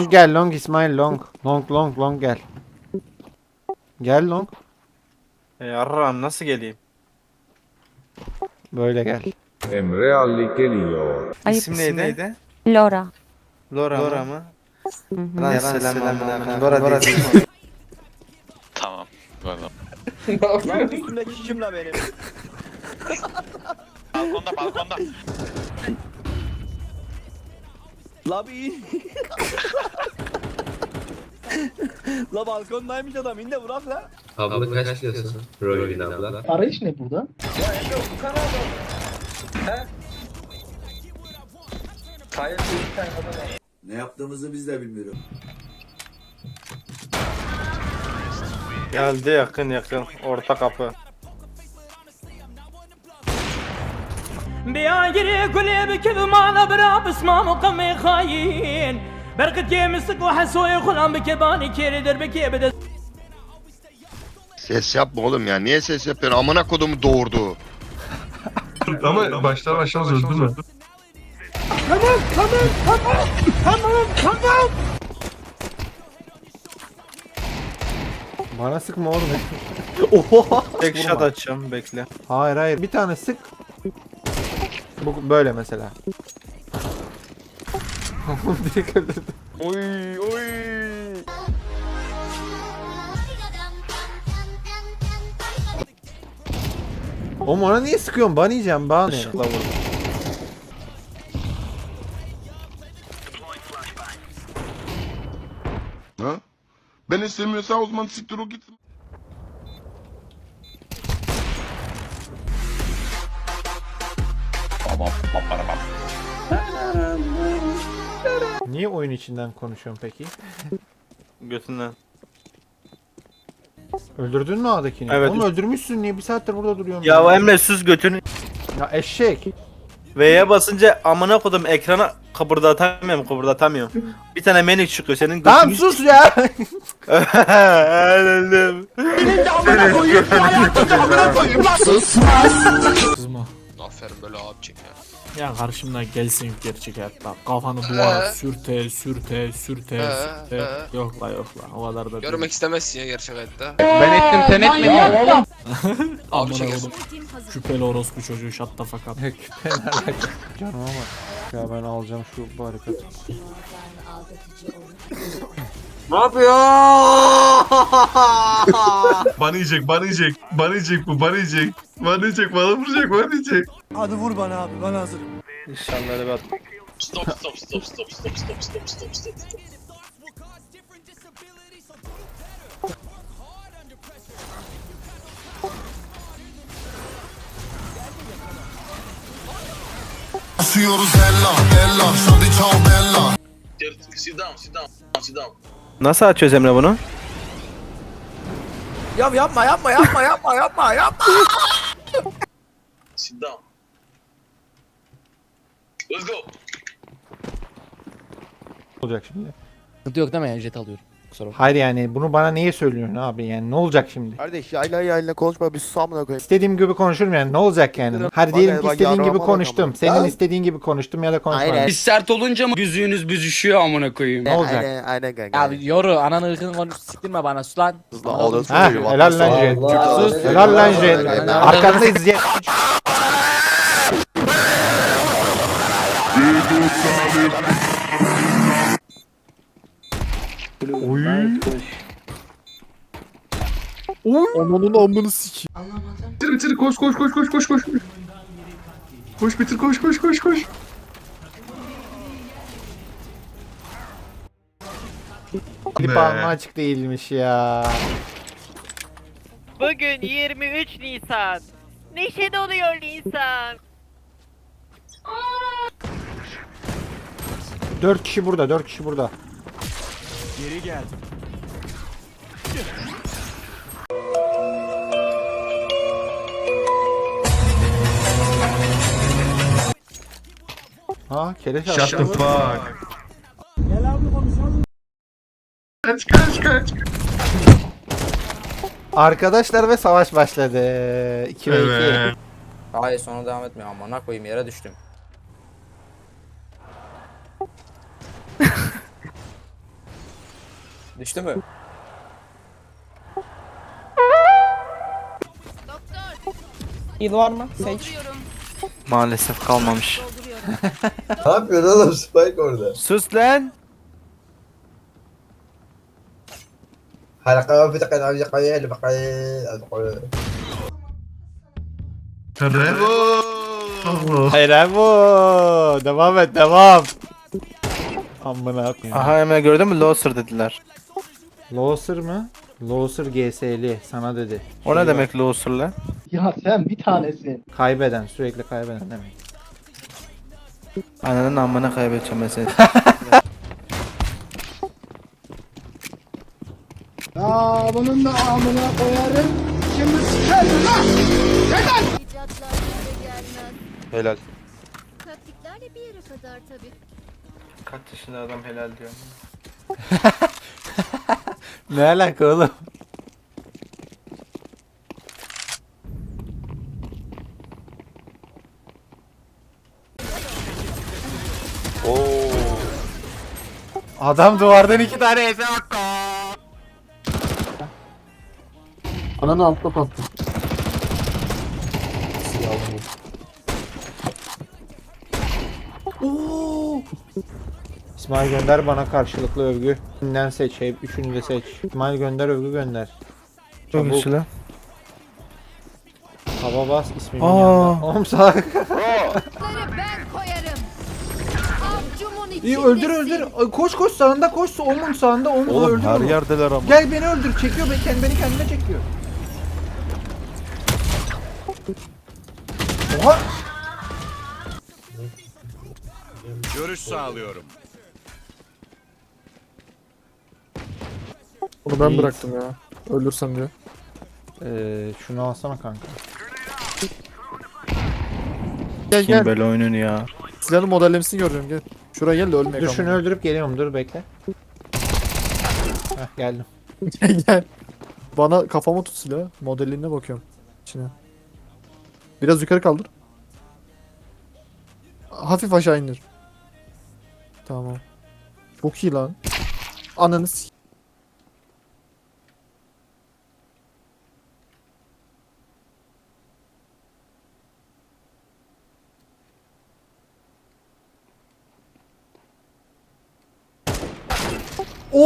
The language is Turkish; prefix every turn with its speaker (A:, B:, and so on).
A: Long gel long İsmail long. Long long long gel. Gel long.
B: E, Yarram nasıl geleyim?
A: Böyle gel.
C: Emre Ali geliyor.
D: Ayıp.
B: İsim neydi?
D: Lora.
B: Lora, Lora mı?
D: Hı hı.
B: Lan selam Lora, Lora değil.
E: Tamam. Böyle.
F: Lan üstümdeki kim la benim?
E: Balkonda balkonda.
F: La Labi. la balkondaymış adam in de vurak la.
G: Abla, abla kaç diyorsun? Robin abla.
H: Arayış ne burada? Ya Emre bu kanal He?
I: Hayır bir tane adam Ne yaptığımızı biz de bilmiyorum.
B: Geldi yakın yakın orta kapı.
J: بياجري كل بكذ ما نبرا بس ما مقمي خاين برقد يمسك وحسوي خلام بكباني كيري دربكي بدا
K: Ses yapma oğlum ya. Niye ses yapıyorsun? Amına kodumu doğurdu.
C: Ama başlar başlamaz öldü mü?
A: Bana sıkma oğlum. Oha.
B: Tek shot açacağım bekle.
A: Hayır hayır. Bir tane sık. Bu böyle mesela. Direkt.
B: Oy oy.
A: Oğlum ona niye sıkıyorsun? Ban yiyeceğim ban.
B: Işıkla vurdum.
K: Ha? Ben istemiyorsan o zaman siktir o git.
A: Niye oyun içinden konuşuyorsun peki?
B: Götünden.
A: Öldürdün mü A'dakini?
B: Evet.
A: Oğlum öldürmüşsün niye bir saattir burada duruyorsun?
B: Ya Emre sus götünü.
A: Ya eşek.
B: V'ye basınca amına kodum ekrana kıpırdatamıyorum kıpırdatamıyorum. Bir tane menü çıkıyor senin
A: Tamam
B: götünü-
A: sus ya.
B: Öldüm.
J: Kızma.
E: Aferin böyle abi çek ya.
J: Ya karşımda gelsin gerçek hayatta. Kafanı duvara sürte sürte sürte
E: Ee,
J: sürte.
E: ee.
J: Yok la yok la o kadar da değil.
E: Görmek istemezsin ya gerçek hayatta.
G: Ben ettim sen etmedin.
J: Amına
E: Abi çekersin.
J: oğlum. Küpeli orospu çocuğu shut the fuck up.
A: Küpe nerede? Canım ama. Ya ben alacağım şu barikatı.
C: Bana yiyecek, bana yiyecek, bana yiyecek bu, bana yiyecek. Bana yiyecek, bana vuracak, bana yiyecek.
F: Hadi vur bana abi ben hazırım.
B: İnşallah bir at-
E: Stop stop stop stop stop stop stop stop stop.
I: Basıyoruz ella ella şadi çal bella.
E: Sit down sit down sit down.
B: Nasıl açıyoruz Emre bunu?
F: Ya yapma yapma yapma yapma yapma yapma.
E: Sit down. Let's go.
A: olacak şimdi?
H: Sıkıntı yok değil mi yani jet alıyorum. Kusura bakma.
A: Hayır yani bunu bana niye söylüyorsun abi yani ne olacak şimdi?
I: Kardeş yayla yayla konuşma bir sus amına koyayım.
A: İstediğim gibi konuşurum yani ne olacak yani? Hadi diyelim ki
I: bak
A: istediğin
I: yarrağıma
A: gibi
I: bak
A: konuştum.
I: ama.
A: Senin istediğin gibi konuştum ya da konuşmadım.
H: Aynen.
G: Biz sert olunca mı büzüğünüz büzüşüyor amına koyayım.
A: Ne olacak?
I: Aynen aynen kanka.
H: Abi yoru ananı ırkını konuş siktirme bana sus lan.
I: Sus lan, oğlum.
A: Ha
I: Çocuğum,
A: helal lan
I: Allah
A: Jet. Sus helal lan Jet. Arkandayız Jet. Oy.
I: Ananın amını sik.
C: Bitir bitir, koş koş koş koş koş koş. Koş bitir, koş koş koş koş.
A: Klip
C: Be.
A: alma açık değilmiş ya.
J: Bugün 23 Nisan. Neşe doluyor Nisan.
A: Dört kişi burada, dört kişi burada.
F: Geri geldim.
A: Ha keleş
C: Shut the fuck. Kaç kaç kaç.
A: Arkadaşlar ve savaş başladı. 2 ve 2.
C: Evet.
G: Hayır sonra devam etmiyor amına koyayım yere düştüm. Düştü mü?
F: Heal var mı? Sage.
B: Maalesef kalmamış.
G: Ne yapıyorsun oğlum Spike orada?
B: Sus lan.
G: Halaka bir dakika bir dakika bir dakika
C: Bravo.
A: Devam et devam. Amına koyayım.
B: Aha Emre gördün mü Loser dediler.
A: Loser mı? Loser GS'li sana dedi.
B: O ne
A: Şey
B: demek Loser lan?
H: Ya sen bir tanesin.
A: Kaybeden sürekli kaybeden demek.
B: Ananın amına kaybedeceğim ben seni.
H: Aa bunun da amına koyarım. Şimdi sikerim lan.
D: İcatlar bize gelmez.
B: helal.
D: Taktiklerle bir yere kadar tabii.
B: Kaç yaşında adam helal diyor.
A: Ne alaka oğlum? Adam duvardan iki tane ese attı.
H: Ananı altta bastım.
A: İsmail gönder bana karşılıklı övgü. Birinden seç, hep üçünü de seç. İsmail gönder övgü gönder. Çabuk.
B: güçlü.
A: Hava bas ismimin
B: Aa.
A: yanında. Oğlum salak.
D: Bunları ben koyarım. Avcumun içindesin.
A: İyi öldür öldür. Ay, Koş koş sağında koş. Omun sağında omun öldür onu.
B: yerdeler ama.
A: Gel beni öldür. Çekiyor beni, kendi- beni kendine çekiyor. Oha.
I: Görüş sağlıyorum.
C: Onu ben
A: İyi.
C: bıraktım ya. Öldürsem diye.
A: Ee, şunu alsana kanka.
C: Gel
B: Kim
C: gel.
B: böyle oyunun ya?
C: Silahın modellemesini göreceğim gel. Şuraya gel de ölmeye
A: Dur şunu
C: kalma.
A: öldürüp geliyorum. Dur bekle. Heh geldim.
C: Gel gel. Bana kafama tut silahı. Modeline bakıyorum. İçine. Biraz yukarı kaldır. Hafif aşağı indir. Tamam. Çok iyi lan. Ananı s-